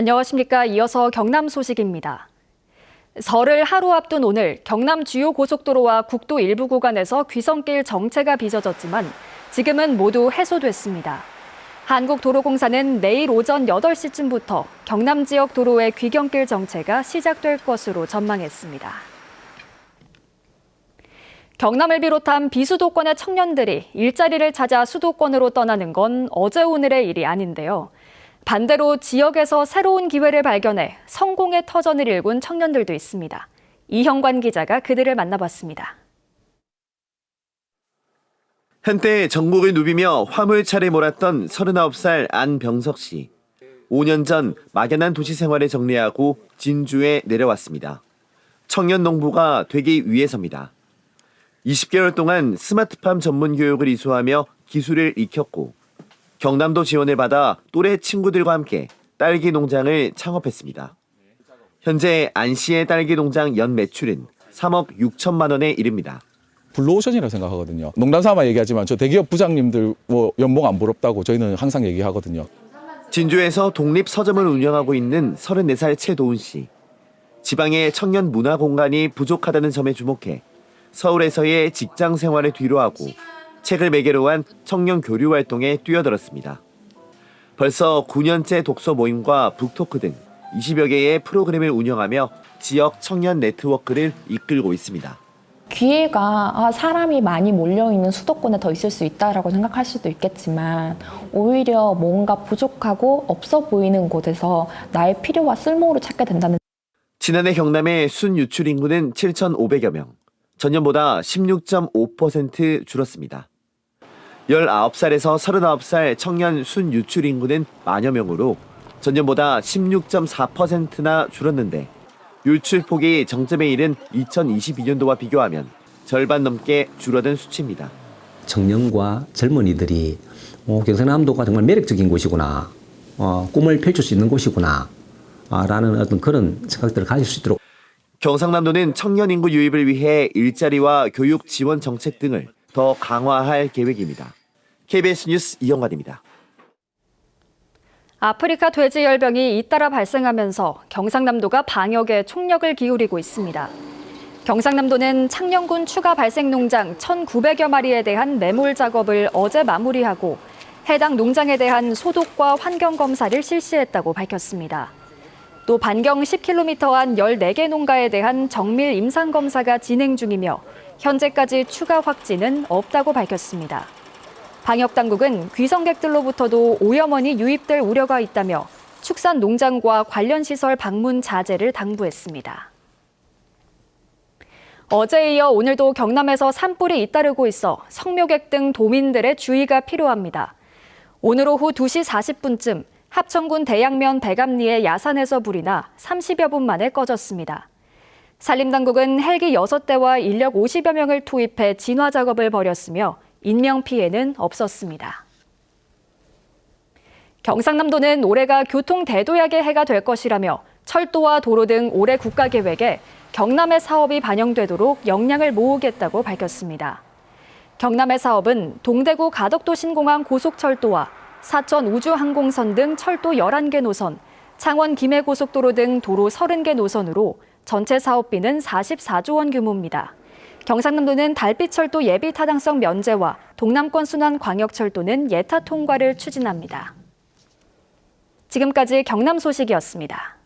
안녕하십니까. 이어서 경남 소식입니다. 설을 하루 앞둔 오늘 경남 주요 고속도로와 국도 일부 구간에서 귀성길 정체가 빚어졌지만 지금은 모두 해소됐습니다. 한국도로공사는 내일 오전 8시쯤부터 경남 지역 도로의 귀경길 정체가 시작될 것으로 전망했습니다. 경남을 비롯한 비수도권의 청년들이 일자리를 찾아 수도권으로 떠나는 건 어제 오늘의 일이 아닌데요. 반대로 지역에서 새로운 기회를 발견해 성공의 터전을 일군 청년들도 있습니다. 이형관 기자가 그들을 만나봤습니다. 한때 전국을 누비며 화물차를 몰았던 39살 안병석 씨. 5년 전 막연한 도시 생활을 정리하고 진주에 내려왔습니다. 청년 농부가 되기 위해서입니다. 20개월 동안 스마트팜 전문 교육을 이수하며 기술을 익혔고 경남도 지원을 받아 또래 친구들과 함께 딸기 농장을 창업했습니다. 현재 안 씨의 딸기 농장 연 매출은 3억 6천만 원에 이릅니다. 블루오션이라고 생각하거든요. 농담 삼아 얘기하지만 저 대기업 부장님들 뭐 연봉 안 부럽다고 저희는 항상 얘기하거든요. 진주에서 독립 서점을 운영하고 있는 34살 최도훈 씨. 지방의 청년 문화 공간이 부족하다는 점에 주목해 서울에서의 직장 생활을 뒤로하고 책을 매개로 한 청년 교류 활동에 뛰어들었습니다. 벌써 9년째 독서 모임과 북토크 등 20여 개의 프로그램을 운영하며 지역 청년 네트워크를 이끌고 있습니다. 기회가 아, 사람이 많이 몰려있는 수도권에 더 있을 수 있다라고 생각할 수도 있겠지만 오히려 뭔가 부족하고 없어 보이는 곳에서 나의 필요와 쓸모를 찾게 된다는 지난해 경남의 순 유출 인구는 7,500여 명, 전년보다 16.5% 줄었습니다. 19살에서 39살 청년 순 유출 인구는 만여 명으로 전년보다 16.4%나 줄었는데 유출 폭이 정점에 이른 2022년도와 비교하면 절반 넘게 줄어든 수치입니다. 청년과 젊은이들이 어, 경상남도가 정말 매력적인 곳이구나, 어, 꿈을 펼칠 수 있는 곳이구나, 아, 라는 어떤 그런 생각들을 가질 수 있도록 경상남도는 청년 인구 유입을 위해 일자리와 교육 지원 정책 등을 더 강화할 계획입니다. KBS 뉴스 이영관입니다. 아프리카 돼지 열병이 잇따라 발생하면서 경상남도가 방역에 총력을 기울이고 있습니다. 경상남도는 창녕군 추가 발생 농장 1,900여 마리에 대한 매몰 작업을 어제 마무리하고 해당 농장에 대한 소독과 환경 검사를 실시했다고 밝혔습니다. 또 반경 10km 안 14개 농가에 대한 정밀 임상 검사가 진행 중이며 현재까지 추가 확진은 없다고 밝혔습니다. 방역 당국은 귀성객들로부터도 오염원이 유입될 우려가 있다며 축산 농장과 관련 시설 방문 자제를 당부했습니다. 어제에 이어 오늘도 경남에서 산불이 잇따르고 있어 성묘객 등 도민들의 주의가 필요합니다. 오늘 오후 2시 40분쯤 합천군 대양면 백암리의 야산에서 불이 나 30여 분 만에 꺼졌습니다. 산림당국은 헬기 6대와 인력 50여 명을 투입해 진화 작업을 벌였으며 인명 피해는 없었습니다. 경상남도는 올해가 교통 대도약의 해가 될 것이라며 철도와 도로 등 올해 국가 계획에 경남의 사업이 반영되도록 역량을 모으겠다고 밝혔습니다. 경남의 사업은 동대구 가덕도 신공항 고속철도와 사천 우주항공선 등 철도 11개 노선, 창원 김해고속도로 등 도로 30개 노선으로 전체 사업비는 44조 원 규모입니다. 경상남도는 달빛철도 예비 타당성 면제와 동남권 순환 광역철도는 예타 통과를 추진합니다. 지금까지 경남 소식이었습니다.